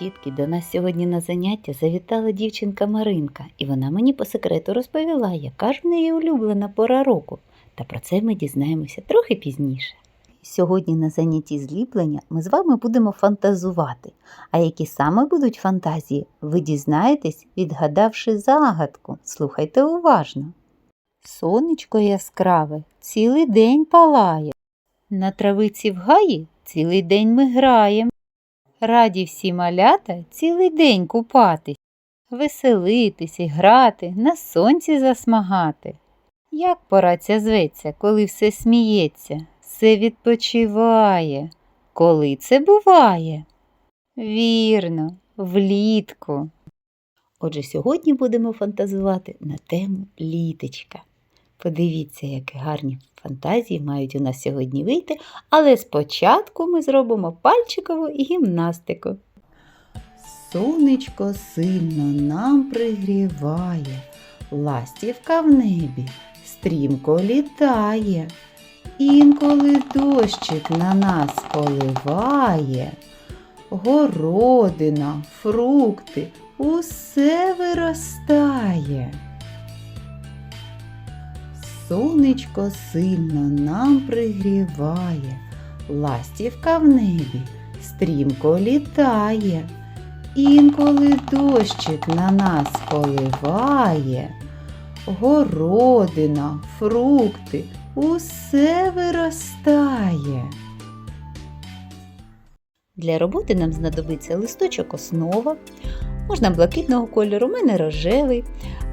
Дітки, до нас сьогодні на заняття завітала дівчинка Маринка, і вона мені по секрету розповіла, яка ж в неї улюблена пора року. Та про це ми дізнаємося трохи пізніше. Сьогодні на занятті зліплення ми з вами будемо фантазувати. А які саме будуть фантазії, ви дізнаєтесь, відгадавши загадку. Слухайте уважно. Сонечко яскраве цілий день палає. На травиці в гаї цілий день ми граєм. Раді всі малята цілий день купатись, веселитись і грати, на сонці засмагати. Як пора ця зветься, коли все сміється, все відпочиває. Коли це буває? Вірно, влітку. Отже, сьогодні будемо фантазувати на тему літочка. Подивіться, які гарні фантазії мають у нас сьогодні вийти, але спочатку ми зробимо пальчикову гімнастику. Сонечко сильно нам пригріває, ластівка в небі стрімко літає. Інколи дощик на нас поливає, городина, фрукти, усе виростає. Сонечко сильно нам пригріває, ластівка в небі стрімко літає. Інколи дощик на нас поливає, городина, фрукти, усе виростає. Для роботи нам знадобиться листочок основа, можна блакитного кольору, у мене рожевий,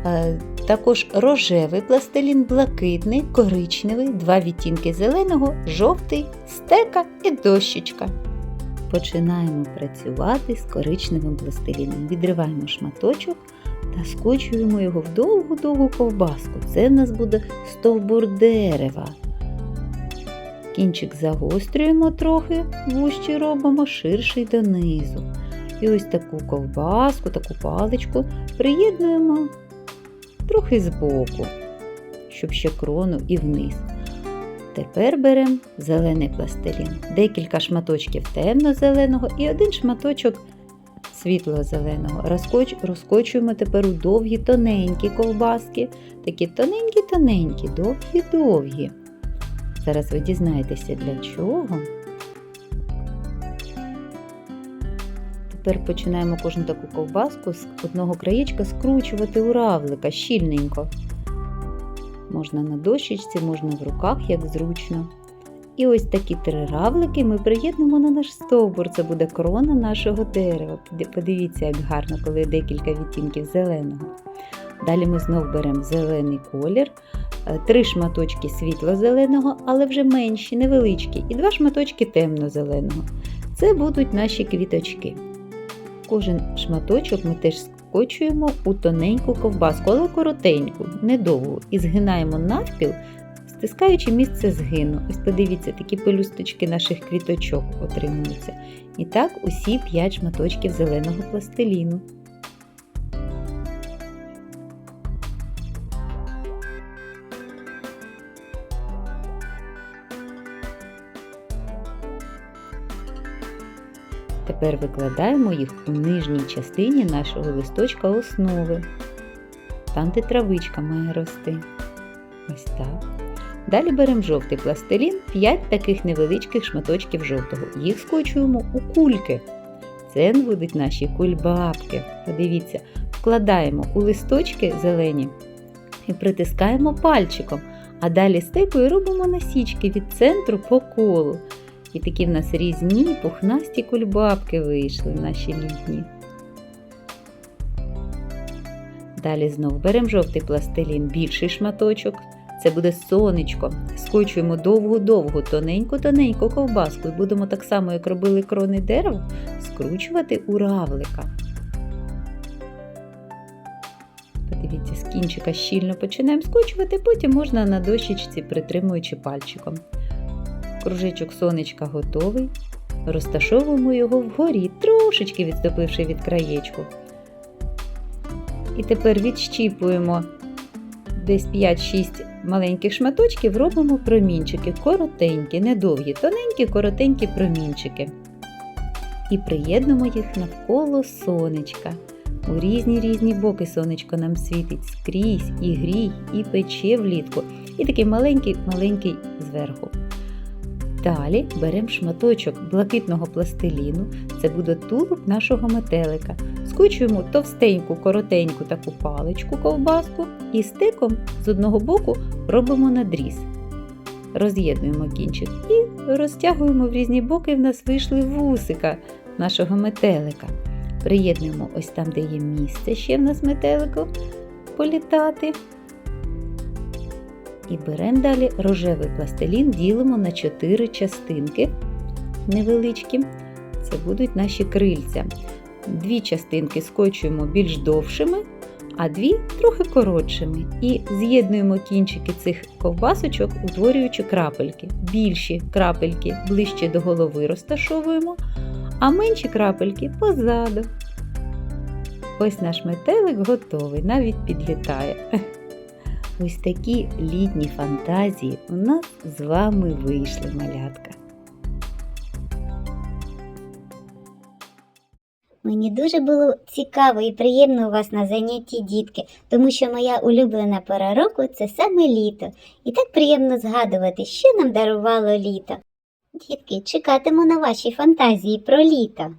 е, також рожевий пластилін, блакитний, коричневий, два відтінки зеленого, жовтий, стека і дощечка. Починаємо працювати з коричневим пластиліном. Відриваємо шматочок та скочуємо його в довгу-довгу ковбаску. Це в нас буде стовбур дерева. Кінчик загострюємо трохи, вужче робимо ширший донизу. І ось таку ковбаску, таку паличку приєднуємо трохи збоку, щоб ще крону і вниз. Тепер беремо зелений пластилін, декілька шматочків темно-зеленого і один шматочок світло-зеленого. Розкоч... Розкочуємо тепер у довгі тоненькі ковбаски, такі тоненькі-тоненькі, довгі-довгі. Зараз ви дізнаєтеся для чого. Тепер починаємо кожну таку ковбаску з одного краєчка скручувати у равлика щільненько. Можна на дощечці, можна в руках, як зручно. І ось такі три равлики ми приєднемо на наш стовбур. Це буде крона нашого дерева. Подивіться, як гарно, коли декілька відтінків зеленого. Далі ми знов беремо зелений колір, е, три шматочки світло-зеленого, але вже менші, невеличкі, і два шматочки темно-зеленого. Це будуть наші квіточки. Кожен шматочок ми теж скочуємо у тоненьку ковбаску, але коротеньку, недовгу, і згинаємо навпіл, стискаючи місце згину. Ось подивіться, такі пелюсточки наших квіточок отримуються. І так усі 5 шматочків зеленого пластиліну. Тепер викладаємо їх у нижній частині нашого листочка основи, там, де травичка має рости. Ось так. Далі беремо жовтий пластилін, 5 таких невеличких шматочків жовтого. Їх скочуємо у кульки. Це будуть наші кульбабки. Подивіться, вкладаємо у листочки зелені і притискаємо пальчиком, а далі стекою робимо насічки від центру по колу. І такі в нас різні пухнасті кульбабки вийшли наші літні. Далі знов беремо жовтий пластилін, більший шматочок. Це буде сонечко. Скочуємо довгу-довгу, тоненьку-тоненьку ковбаску і будемо так само, як робили крони дерев, скручувати у равлика. Подивіться, з кінчика щільно починаємо скочувати, потім можна на дощечці, притримуючи пальчиком. Кружечок сонечка готовий. Розташовуємо його вгорі, трошечки відступивши від краєчку. І тепер відщіпуємо десь 5-6 маленьких шматочків робимо промінчики, коротенькі, недовгі, тоненькі, коротенькі промінчики. І приєднуємо їх навколо сонечка. У різні різні боки сонечко нам світить скрізь і грій, і пече влітку, і такий маленький-маленький зверху. Далі беремо шматочок блакитного пластиліну, це буде тулуб нашого метелика. Скочуємо товстеньку, коротеньку таку паличку ковбаску і стиком з одного боку робимо надріз. Роз'єднуємо кінчик і розтягуємо в різні боки, і в нас вийшли вусика нашого метелика. Приєднуємо ось там, де є місце ще в нас метелику політати. І беремо далі рожевий пластилін, ділимо на 4 частинки невеличкі. Це будуть наші крильця. Дві частинки скочуємо більш довшими, а дві трохи коротшими. І з'єднуємо кінчики цих ковбасочок, утворюючи крапельки. Більші крапельки ближче до голови розташовуємо, а менші крапельки позаду. Ось наш метелик готовий, навіть підлітає. Ось такі літні фантазії у нас з вами вийшли, малятка. Мені дуже було цікаво і приємно у вас на занятті, дітки, тому що моя улюблена пора року це саме літо. І так приємно згадувати, що нам дарувало літо. Дітки, чекатиму на ваші фантазії про літо.